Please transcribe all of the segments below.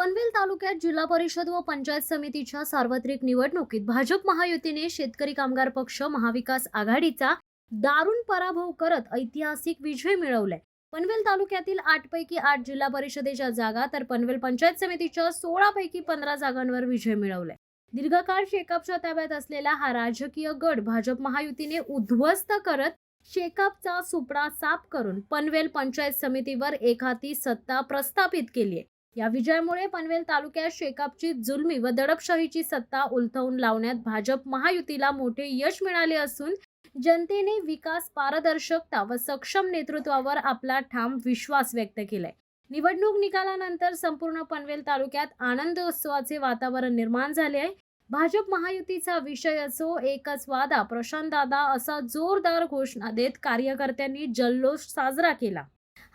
पनवेल तालुक्यात जिल्हा परिषद व पंचायत समितीच्या सार्वत्रिक निवडणुकीत भाजप महायुतीने शेतकरी कामगार पक्ष महाविकास आघाडीचा दारुण पराभव करत ऐतिहासिक विजय मिळवलाय पनवेल तालुक्यातील आठ पैकी आठ जिल्हा परिषदेच्या जागा तर पनवेल पंचायत समितीच्या सोळा पैकी पंधरा जागांवर विजय मिळवलाय दीर्घकाळ शेकापच्या ताब्यात असलेला हा राजकीय गड भाजप महायुतीने उद्ध्वस्त करत शेकापचा सुपडा साफ करून पनवेल पंचायत समितीवर एखादी सत्ता प्रस्थापित केली आहे या विजयामुळे पनवेल तालुक्यात शेकापची जुलमी व दडपशाहीची सत्ता उलथवून लावण्यात भाजप महायुतीला मोठे यश मिळाले असून जनतेने विकास पारदर्शकता व सक्षम नेतृत्वावर आपला ठाम विश्वास व्यक्त केलाय. निवडणूक निकालानंतर संपूर्ण पनवेल तालुक्यात आनंदोत्सवाचे वातावरण निर्माण झाले आहे. भाजप महायुतीचा विषय असो एकच वादा प्रशांत दादा असा जोरदार घोषणा देत कार्यकर्त्यांनी जल्लोष साजरा केला.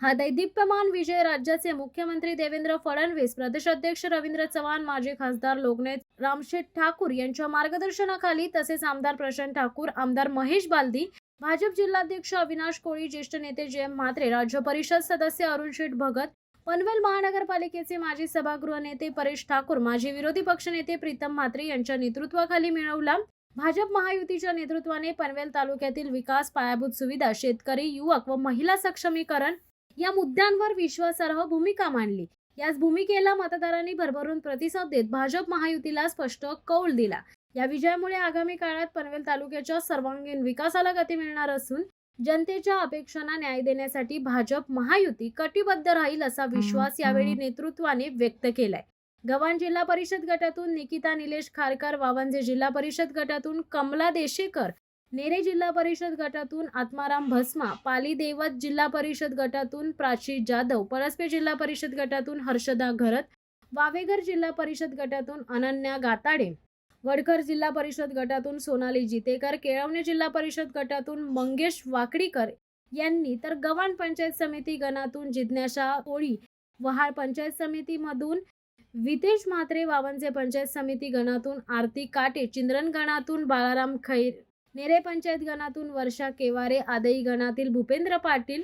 हा दैदिप्यमान विजय राज्याचे मुख्यमंत्री देवेंद्र फडणवीस प्रदेशाध्यक्ष रवींद्र चव्हाण माजी खासदार लोकनेत रामशेठ ठाकूर यांच्या मार्गदर्शनाखाली तसेच आमदार प्रशांत ठाकूर आमदार महेश बालदी भाजप जिल्हाध्यक्ष अविनाश कोळी ज्येष्ठ नेते जय म्हात्रे राज्य परिषद सदस्य अरुण शेठ भगत पनवेल महानगरपालिकेचे माजी सभागृह नेते परेश ठाकूर माजी विरोधी पक्षनेते प्रीतम म्हात्रे यांच्या नेतृत्वाखाली मिळवला. भाजप महायुतीच्या नेतृत्वाने पनवेल तालुक्यातील विकास पायाभूत सुविधा शेतकरी युवक व महिला सक्षमीकरण या मुद्द्यांवर विश्वासार्ह भूमिका मांडली. याच भूमिकेला मतदारांनी भरभरून प्रतिसाद देत भाजप महायुतीला स्पष्ट कौल दिला. या विजयामुळे आगामी काळात पनवेल तालुक्याच्या सर्वांगीण विकासाला गती मिळणार असून जनतेच्या अपेक्षांना न्याय देण्यासाठी भाजप महायुती कटिबद्ध राहील असा विश्वास यावेळी नेतृत्वाने व्यक्त केलाय. गव्हाण जिल्हा परिषद गटातून निकिता निलेश खारकर वावंजे जिल्हा परिषद गटातून कमला देशेकर नेरे जिल्हा परिषद गटातून आत्माराम भस्मा पाली देवत जिल्हा परिषद गटातून प्राची जाधव परस्पे जिल्हा परिषद गटातून हर्षदा घरत वावेघर जिल्हा परिषद गटातून अनन्या गाताडे वडखर जिल्हा परिषद गटातून सोनाली जितेकर केळवणे जिल्हा परिषद गटातून मंगेश वाकडीकर यांनी तर गव्हाण पंचायत समिती गणातून जिज्ञासा ओळी वहाळ पंचायत समितीमधून वितेश म्हात्रे वावंजे पंचायत समिती गणातून आरती काटे चिंद्रन गणातून बाळाराम खैर नेरे पंचायत गणातून वर्षा केवारे आदई गणातील भूपेंद्र पाटील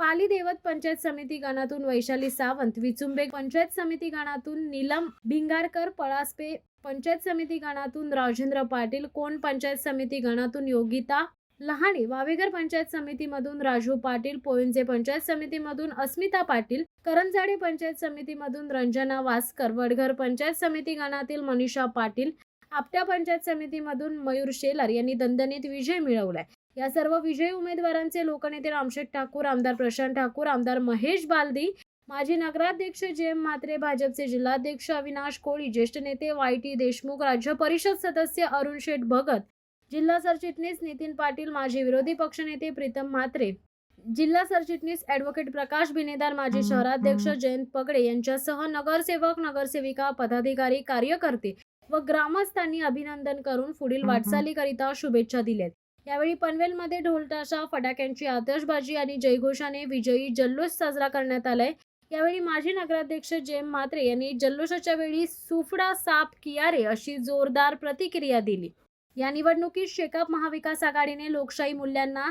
पाली देवत पंचायत समिती गणातून वैशाली सावंत विचुंबे पंचायत समिती गणातून नीलम भिंगारकर पळासपे पंचायत समिती गणातून राजेंद्र पाटील कोण पंचायत समिती गणातून योगिता लहाणी वावेघर पंचायत समितीमधून राजू पाटील पोयंजे पंचायत समितीमधून अस्मिता पाटील करंजाडे पंचायत समितीमधून रंजना वासकर वडघर पंचायत समिती गणातील मनीषा पाटील आपट्या पंचायत समितीमधून मयूर शेलार यांनी दणदणीत विजय मिळवलाय. या सर्व विजयी उमेदवारांचे लोकनेते रामशेठ ठाकूर आमदार प्रशांत ठाकूर आमदार महेश बालदी माजी नगराध्यक्ष जे एम म्हात्रे भाजपचे जिल्हाध्यक्ष अविनाश कोळी ज्येष्ठ नेते वाय टी देशमुख राज्य परिषद सदस्य अरुण शेठ भगत जिल्हा सरचिटणीस नितीन पाटील माजी विरोधी पक्षनेते प्रीतम म्हात्रे जिल्हा सरचिटणीस ॲडव्होकेट प्रकाश बिनेदार माजी शहराध्यक्ष जयंत पगडे यांच्यासह नगरसेवक नगरसेविका पदाधिकारी कार्यकर्ते व ग्रामस्थांनी अभिनंदन करून पुढील वाटचालीकरिता शुभेच्छा दिल्यात. यावेळी पनवेलमध्ये ढोलताशा फटाक्यांची आतषबाजी आणि जयघोषाने विजयी जल्लोष साजरा करण्यात आलाय. यावेळी माजी नगराध्यक्ष जे एम म्हात्रे यांनी जल्लोषाच्या वेळी सुफडा साप किया रे अशी जोरदार प्रतिक्रिया दिली. या निवडणुकीत शेकाप महाविकास आघाडीने लोकशाही मूल्यांना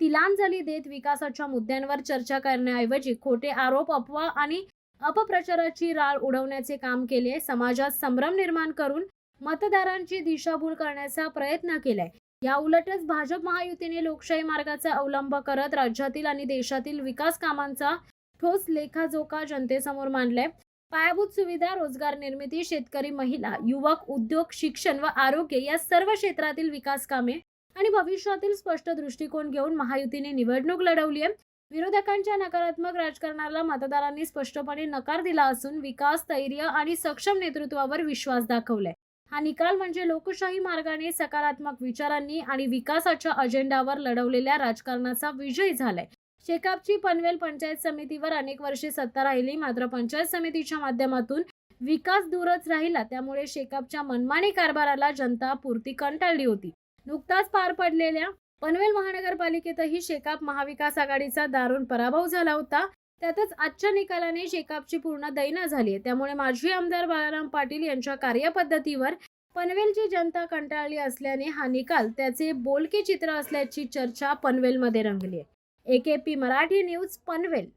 तिलांजली देत विकासाच्या मुद्द्यांवर चर्चा करण्याऐवजी खोटे आरोप अफवा आणि अपप्रचाराची राळ उडवण्याचे काम केले समाजात संभ्रम निर्माण करून मतदारांची दिशाभूल करण्याचा प्रयत्न केलाय. या उलटच भाजप महायुतीने लोकशाही मार्गाचा अवलंब करत राज्यातील आणि देशातील विकास कामांचा ठोस लेखाजोखा जनतेसमोर मांडलाय. पायाभूत सुविधा रोजगार निर्मिती शेतकरी महिला युवक उद्योग शिक्षण व आरोग्य या सर्व क्षेत्रातील विकास कामे आणि भविष्यातील स्पष्ट दृष्टिकोन घेऊन महायुतीने निवडणूक लढवली आहे. विरोधकांच्या नकारात्मक राजकारणाला मतदारांनी स्पष्टपणे नकार दिला असून विकास धैर्य आणि सक्षम नेतृत्वावर विश्वास दाखवलाय. हा निकाल म्हणजे लोकशाही मार्गाने सकारात्मक विचारांनी आणि विकासाच्या अजेंडावर लढवलेल्या राजकारणाचा विजय झालाय. शेकापची पनवेल पंचायत समितीवर अनेक वर्षे सत्ता राहिली मात्र पंचायत समितीच्या माध्यमातून विकास दूरच राहिला त्यामुळे शेकापच्या मनमानी कारभाराला जनता पुरती कंटाळली होती. नुकताच पार पडलेल्या पनवेल महानगरपालिकेतही शेकाप महाविकास आघाडीचा दारुण पराभव झाला होता. त्यातच आजच्या निकालाने शेकापची पूर्ण दैना झाली आहे. त्यामुळे माजी आमदार बाळाराम पाटील यांच्या कार्यपद्धतीवर पनवेलची जनता कंटाळली असल्याने हा निकाल त्याचे बोलके चित्र असल्याची चर्चा पनवेलमध्ये रंगली आहे. AKP Marathi news Panvel.